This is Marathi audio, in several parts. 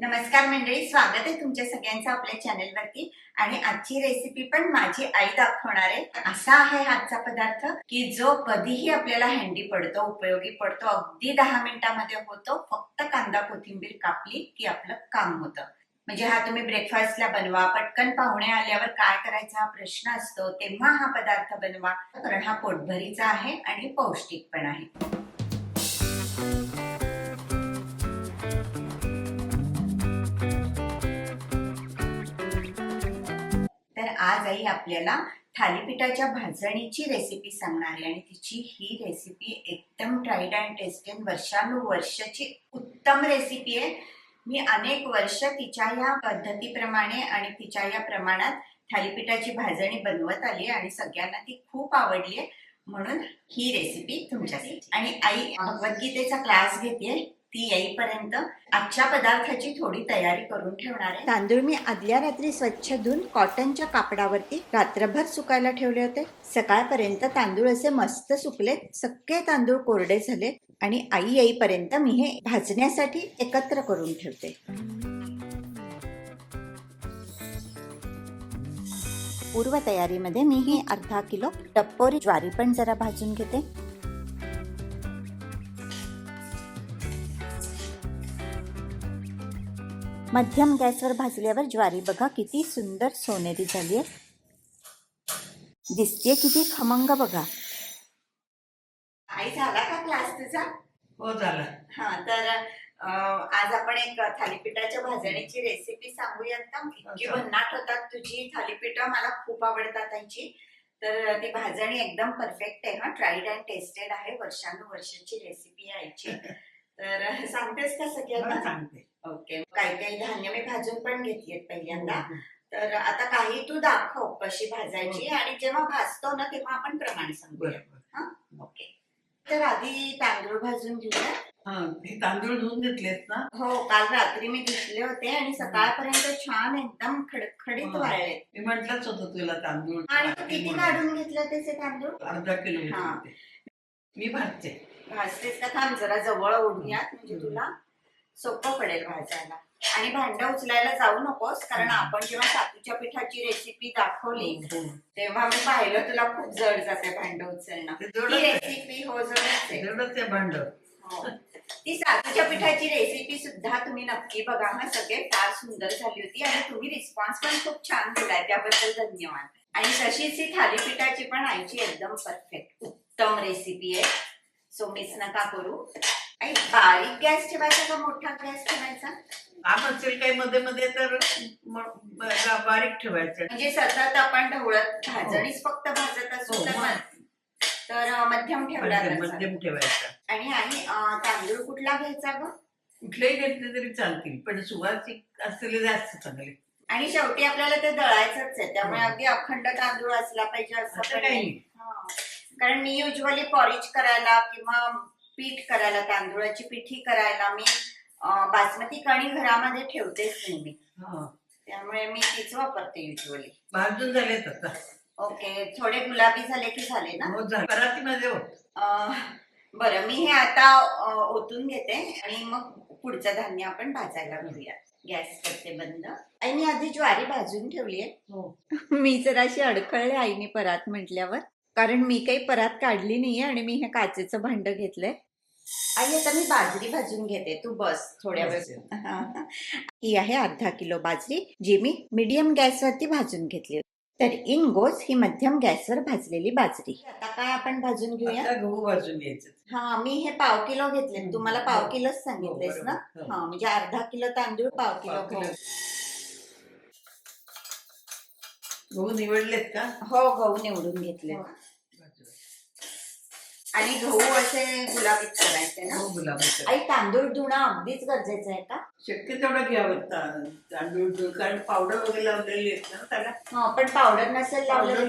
नमस्कार मंडळी स्वागत आहे तुमच्या सगळ्यांचं आपल्या चॅनेलवरती. आणि आजची रेसिपी पण माझी आई दाखवणार आहे. असा आहे आजचा पदार्थ की जो कधीही आपल्याला हँडी पडतो उपयोगी पडतो अगदी दहा मिनिटामध्ये होतो फक्त कांदा कोथिंबीर कापली की आपलं काम होतं. म्हणजे हा तुम्ही ब्रेकफास्टला बनवा पटकन पाहुणे आल्यावर काय करायचा हा प्रश्न असतो तेव्हा हा पदार्थ बनवा. कारण हा पोटभरीचा आहे आणि पौष्टिक पण आहे. आई आपल्याला थालीपीठाच्या भाजणीची रेसिपी सांगणार आहे. आणि तिची ही रेसिपी एकदम ट्राईड अँड टेस्टेड वर्षानुवर्षाची उत्तम रेसिपी आहे. मी अनेक वर्ष तिच्या या पद्धतीप्रमाणे आणि तिच्या या प्रमाणात थालीपीठाची भाजणी बनवत आली आहे आणि सगळ्यांना ती खूप आवडली आहे. म्हणून ही रेसिपी तुमच्यासाठी. आणि आई भगवद्गीतेचा क्लास घेते. ती येईपर्यंत आजच्या पदार्थाची थोडी तयारी करून ठेवणार आहे. तांदूळ मी आदल्या रात्री स्वच्छ धुवून कॉटनच्या कापडावरती रात्रभर सुकायला ठेवले होते. सकाळपर्यंत तांदूळ असे मस्त सुकलेत. सगळे तांदूळ कोरडे झाले आणि आई येईपर्यंत मी हे भाजण्यासाठी एकत्र करून ठेवते. पूर्व तयारीमध्ये मी ही अर्धा किलो टप्पोरी ज्वारी पण जरा भाजून घेते. मध्यम गॅसवर भाजल्यावर ज्वारी. बघा किती सुंदर सोनेरी झाली आहे. दिसते किती खमंग बघा. आई झाला का क्लास तुझा? हो झालं. हा तर आज आपण एक थालीपीठाच्या भाजणीची रेसिपी सांगूयात का? इतकी. भन्नाट होतात तुझी. थालीपीठ मला खूप आवडतात आईची. तर ती भाजणी एकदम परफेक्ट आहे हा. ट्राईड अँड टेस्टेड आहे. वर्षानुवर्षाची रेसिपी आहे तर सांगतेस का सगळ्यांना? सांगते. ओके काही काही धान्य मी भाजून पण घेतलीत पहिल्यांदा. तर आता काही तू दाखव कशी भाजायची हो. आणि जेव्हा भाजतो ना तेव्हा आपण प्रमाण सांगूया बरं. ओके तर आधी तांदूळ भाजून घेऊया हा हे तांदूळ धुवून घेतलेत ना हो काल रात्री मी धुतले होते आणि सकाळपर्यंत छान एकदम खडखडीत. वाळले मी म्हंटलच होतं तुला तांदूळ आणि किती. काढून घेतले त्याचे तांदूळ अर्धा किलो घेतले हा. मी भाजते भाजतेस का थांब जरा जवळ ओढूयात म्हणजे. तुला सोपं पडेल भाजायला आणि भांडं उचलायला जाऊ नकोस कारण. आपण जेव्हा सातूच्या पिठाची रेसिपी दाखवली हो. तेव्हा मी पाहिलं तुला खूप जड जाते भांडं उचलणं ते ही जडच आहे. रेसिपी हो जडच आहे भांड हो. ती सातूच्या पिठाची रेसिपी सुद्धा तुम्ही नक्की बघा हा सगळे फार सुंदर झाली होती आणि तुम्ही रिस्पॉन्स पण खूप छान दिलाय त्याबद्दल धन्यवाद आणि तशीच ही थालीपीठाची पण आईची एकदम परफेक्ट उत्तम रेसिपी आहे सो मिस नका करू आणि बारीक गॅस ठेवायचा का मोठा गॅस ठेवायचा काम असेल काही मध्ये मध्ये तर म- ब- बारीक ठेवायचं म्हणजे सतत आपण ढवळत भाजणीच फक्त भाजत असू हो, तर मग. मग- तर अं, मध्यम ठेवला मध्यम जायचा. मध्यम ठेवायचं आणि अं, तांदूळ कुठला घ्यायचा ग कुठलेही घेतले तरी चालतील पण सुवासिक असलेले जास्त चांगले आणि शेवटी आपल्याला ते दळायचंच आहे त्यामुळे हो. अगदी अखंड तांदूळ असला पाहिजे असं असं पण काही नाही नाही. हा. कारण मी युजली पॉरिज करायला किंवा पीठ करायला तांदूळाची पिठी करायला मी बासमती कणी घरामध्ये ठेवतेच नेहमी हा. त्यामुळे मी तीच वापरते युजली भाजून आता ओके थोडे गुलाबी झाले की झाले ना? हो झाले. परातीमध्ये होत अं, बरं मी हे आता ओतून घेते आणि मग पुढचं धान्य आपण भाजायला घेऊया. गॅस करते बंद. आईने आधी ज्वारी भाजून ठेवली आहे. हो. मी जराशी अडखळले आईने परात म्हटल्यावर कारण मी काही परात काढली नाहीये आणि मी हे काचेचं भांड घेतलंय. आई आता मी बाजरी भाजून घेते. तू बस थोड्या वेळ. ही आहे अर्धा किलो बाजरी जी मी मीडियम गॅसवरती भाजून घेतली. तर इन गोस ही मध्यम गॅसवर भाजलेली बाजरी. आता काय आपण भाजून घेऊया? आता गहू भाजून घ्यायचं. हा मी हे पाव किलो घेतले. तुम्हाला पाव किलोच सांगितलेस हो, ना? बरोबर. हो. हा म्हणजे अर्धा किलो तांदूळ पाव किलो पाव किलो. गहू. गहू निवडलेत का? हो गहू निवडून घेतले आणि गहू असे गुलाबीच करायचे ना? हो गुलाबाचं आई तांदूळ धुणं अगदीच गरजेचं आहे का? शक्य तेवढं घ्यावं ता- तांदूळ दूध कारण पावडर वगैरे लावलेली आहेत ना त्याला. हा पण पावडर नसेल तर- पावडर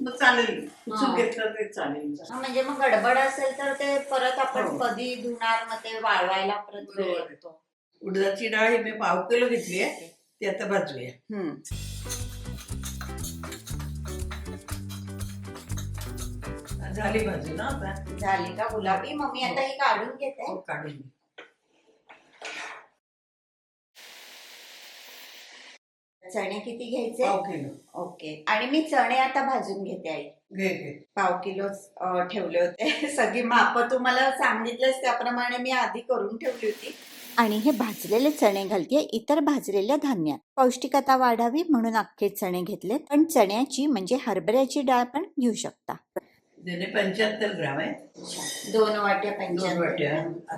मग चालेल. हा. घेतलं तरी चालेल. हा, म्हणजे मग गडबड असेल तर ते परत आपण हो. कधी धुणार मग ते वाळवायला परत वेळ बरोबर. लागतो उडदाची डाळ ही मी पाव किलो घेतली आहे. ती आता भाजूया. हम्म. झाली भाजी ना आता? झाली का गुलाबी? मग मी आता ही काढून घेते. हो, काढून घे. चणे किती घ्यायचे? पाव किलो. ओके. आणि मी चणे आता भाजून घेते आई. घे घे. पाव किलो अं, ठेवले होते. सगळी माप तुम्हाला सांगितलंच त्याप्रमाणे मी आधी करून ठेवली होती. आणि हे भाजलेले चणे घालते इतर भाजलेल्या धान्यात. पौष्टिकता वाढावी म्हणून अख्खे चणे घेतले पण चण्याची म्हणजे हरभऱ्याची डाळ पण घेऊ शकता. त्याने पंच्याहत्तर ग्राम आहे. दोन वाट्या दोन वाट्या.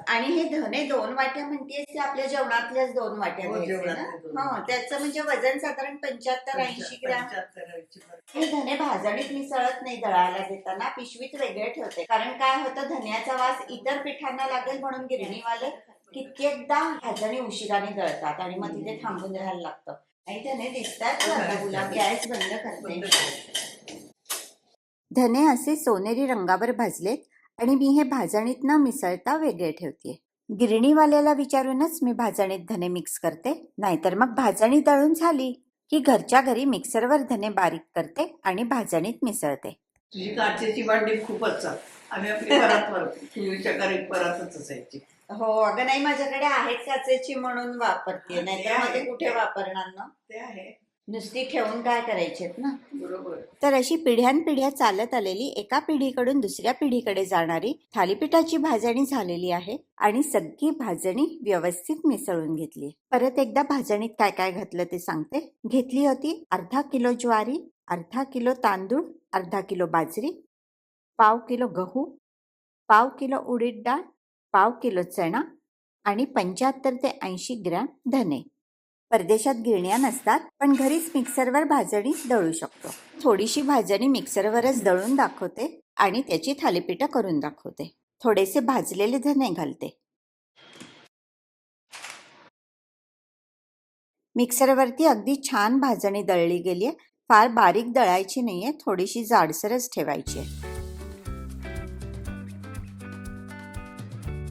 आणि हे धने दोन वाट्या म्हणतेस ते आपल्या जेवणातल्याच दोन वाट्या हो, घ्यायचे ना? जेवणातल्या दोन हो वाट्या. त्याचं म्हणजे वजन साधारण पंच्याहत्तर ऐंशी ग्रॅम. पंच्याहत्तर ऐंशी ग्राम. हे धने भाजणीत मिसळत नाही दळायला देताना. पिशवीत वेगळे ठेवते. कारण काय होतं धन्याचा वास इतर पिठांना लागेल म्हणून गिरणीवाले कित्येकदा भाजणी उशिराने दळतात आणि मग तिथे थांबून राहायला लागतं. आणि धने दिसतात. का आता गुलाब गॅस बंद बंद करते. कर. धने असे सोनेरी रंगावर भाजलेत आणि मी हे भाजणीत न मिसळता वेगळे ठेवते गिरणीवाल्याला विचारूनच मी भाजणीत धने मिक्स करते नाहीतर मग भाजणी दळून झाली की घरच्या घरी मिक्सरवर धने बारीक करते आणि भाजणीत मिसळते. तुझी काचेची भांडी खूपच आम्ही आपली घरी परातच असायची. हो अगं नाही माझ्याकडे आहेत काचेची म्हणून वापरते. नाहीतर ते कुठे वापरणार ना? ते आहे. नुसती ठेवून काय करायचेत ना? बरोबर. तर अशी पिढ्यानपिढ्या चालत आलेली एका पिढीकडून दुसऱ्या पिढीकडे जाणारी थालीपीठाची भाजणी झालेली आहे आणि सगळी भाजणी व्यवस्थित मिसळून घेतली. परत एकदा भाजणीत काय काय घातलं ते सांगते. घेतली होती अर्धा किलो ज्वारी अर्धा किलो तांदूळ अर्धा किलो बाजरी पाव किलो गहू पाव किलो उडीद डाळ पाव किलो चणा आणि पंच्याहत्तर ते ऐंशी ग्रॅम धने. परदेशात गिरण्या नसतात पण घरीच मिक्सरवर भाजणी दळू शकतो. थोडीशी भाजणी मिक्सरवरच दळून दाखवते आणि त्याची थालीपीठं करून दाखवते. थोडेसे भाजलेले धने घालते. मिक्सरवरती अगदी छान भाजणी दळली गेली आहे. फार बारीक दळायची नाहीये थोडीशी जाडसरच ठेवायची आहे.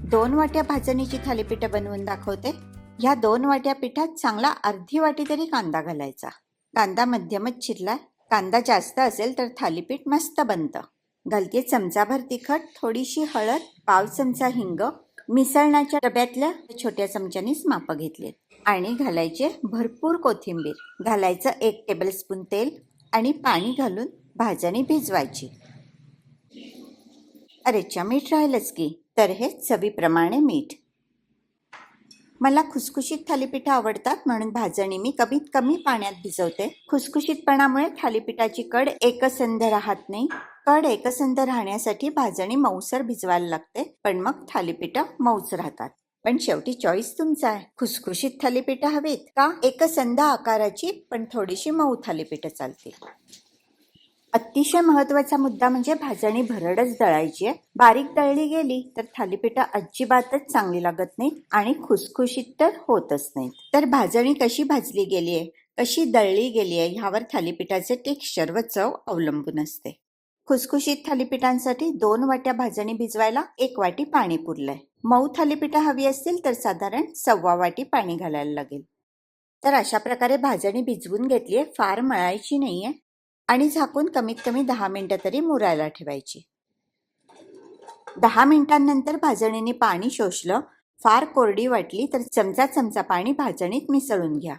दोन वाट्या भाजणीची थालीपीठं बनवून दाखवते. ह्या दोन वाट्या पिठात चांगला अर्धी वाटी तरी कांदा घालायचा. कांदा मध्यमच चिरला कांदा जास्त असेल तर थालीपीठ मस्त बनतं. घालते चमचाभर तिखट थोडीशी हळद पाव चमचा हिंग. मिसळण्याच्या डब्यातल्या छोट्या चमच्यानीच माप घेतले आणि घालायचे भरपूर कोथिंबीर. घालायचं एक टेबलस्पून तेल आणि पाणी घालून भाजणी भिजवायची. अरेच्या मीठ राहिलंच की. तर हे चवीप्रमाणे मीठ. मला खुसखुशीत थालीपीठं आवडतात म्हणून भाजणी मी कमीत कमी पाण्यात भिजवते. खुसखुशीतपणामुळे थालीपीठाची कड एकसंध राहत नाही. कड एकसंध राहण्यासाठी भाजणी मऊसर भिजवायला लागते पण मग थालीपीठं मऊच राहतात. पण शेवटी चॉईस तुमचा आहे. खुसखुशीत थालीपीठं हवीत का? एकसंध आकाराची पण थोडीशी मऊ थालीपीठं चालतील. अतिशय महत्त्वाचा मुद्दा म्हणजे भाजणी भरडच दळायची आहे. बारीक दळली गेली तर थालीपीठ अजिबातच चांगली लागत नाहीत आणि खुसखुशीत तर होतच नाहीत. तर भाजणी कशी भाजली गेली आहे? कशी दळली गेली आहे? ह्यावर थालीपीठाचे टेक्स्चर व चव अवलंबून असते. खुसखुशीत थालीपीठांसाठी दोन वाट्या भाजणी भिजवायला एक वाटी पाणी पुरलंय. मऊ थालीपीठं हवी असतील तर साधारण सव्वा वाटी पाणी घालायला लागेल. तर अशा प्रकारे भाजणी भिजवून घेतली आहे. फार मळायची नाहीये. आणि झाकून कमीत कमी दहा मिनिटं तरी मुरायला ठेवायची. दहा मिनिटांनंतर भाजणीने पाणी शोषलं फार कोरडी वाटली तर चमचा चमचा पाणी भाजणीत मिसळून घ्या.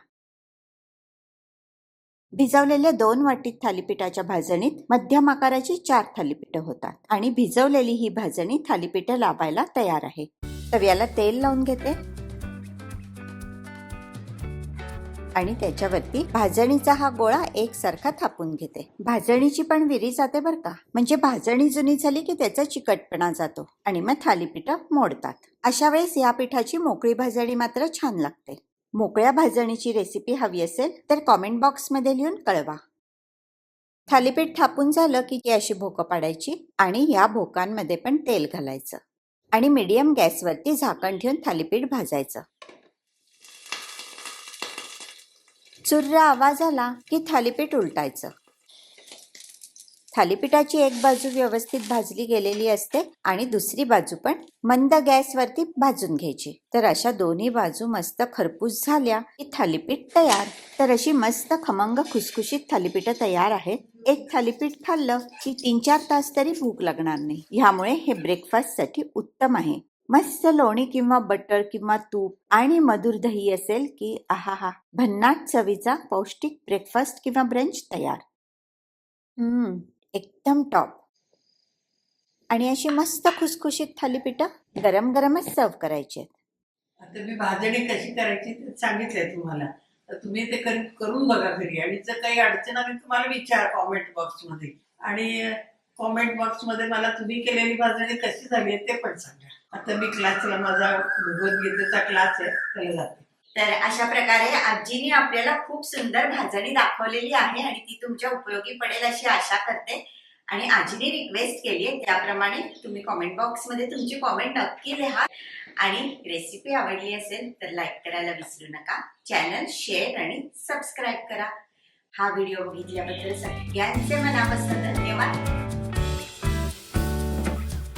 भिजवलेल्या दोन वाटीत थालीपीठाच्या भाजणीत मध्यम आकाराची चार थालीपीठं होतात आणि भिजवलेली ही भाजणी थालीपीठं लावायला तयार आहे. तव्याला तेल लावून घेते. आणि त्याच्यावरती भाजणीचा हा गोळा एकसारखा थापून घेते. भाजणीची पण विरी जाते बरं का? म्हणजे भाजणी जुनी झाली की त्याचा चिकटपणा जातो आणि मग थालीपीठं मोडतात. अशा वेळेस या पिठाची मोकळी भाजणी मात्र छान लागते. मोकळ्या भाजणीची रेसिपी हवी असेल तर कॉमेंट बॉक्समध्ये लिहून कळवा. थालीपीठ थापून झालं की ती अशी भोकं पाडायची आणि या भोकांमध्ये पण तेल घालायचं. आणि मीडियम गॅसवरती झाकण ठेवून थालीपीठ भाजायचं. चुर्रा आवाज आला की थालीपीठ उलटायचं. थालीपीठाची एक बाजू व्यवस्थित भाजली गेलेली असते आणि दुसरी बाजू पण मंद गॅसवरती भाजून घ्यायची. तर अशा दोन्ही बाजू मस्त खरपूस झाल्या की थालीपीठ तयार. तर अशी मस्त खमंग खुसखुशीत थालीपीठं तयार आहेत. एक थालीपीठ खाल्लं की तीन चार तास तरी भूक लागणार नाही. ह्यामुळे हे ब्रेकफास्टसाठी उत्तम आहे. मस्त लोणी किंवा बटर किंवा तूप आणि मधुर दही असेल की आहा हा भन्नाट चवीचा पौष्टिक ब्रेकफास्ट किंवा ब्रंच तयार. हम्म एकदम टॉप आणि अशी मस्त खुसखुशीत थालीपीठं गरम गरमच सर्व करायची आहेत. आता मी भाजणी कशी करायची ते सांगितलंय तुम्हाला. तर तुम्ही ते करून बघा घरी. आणि जर काही अडचण आली तुम्हाला विचार कॉमेंट बॉक्समध्ये आणि कॉमेंट बॉक्समध्ये मला तुम्ही केलेली भाजणी कशी झाली आहे ते पण सांगा. आता मी क्लासला माझा भगवद्गीतेचा क्लास आहे त्याला जाते. तर अशा प्रकारे आजीने आपल्याला खूप सुंदर भाजणी दाखवलेली आहे आणि ती तुमच्या उपयोगी पडेल अशी आशा करते. आणि आजीने रिक्वेस्ट केली आहे त्याप्रमाणे तुम्ही कॉमेंट बॉक्समध्ये तुमची कॉमेंट नक्की लिहा. आणि रेसिपी आवडली असेल तर लाईक करायला विसरू नका. चॅनल शेअर आणि सबस्क्राईब करा. हा व्हिडिओ बघितल्याबद्दल सगळ्यांचे मनापासून धन्यवाद.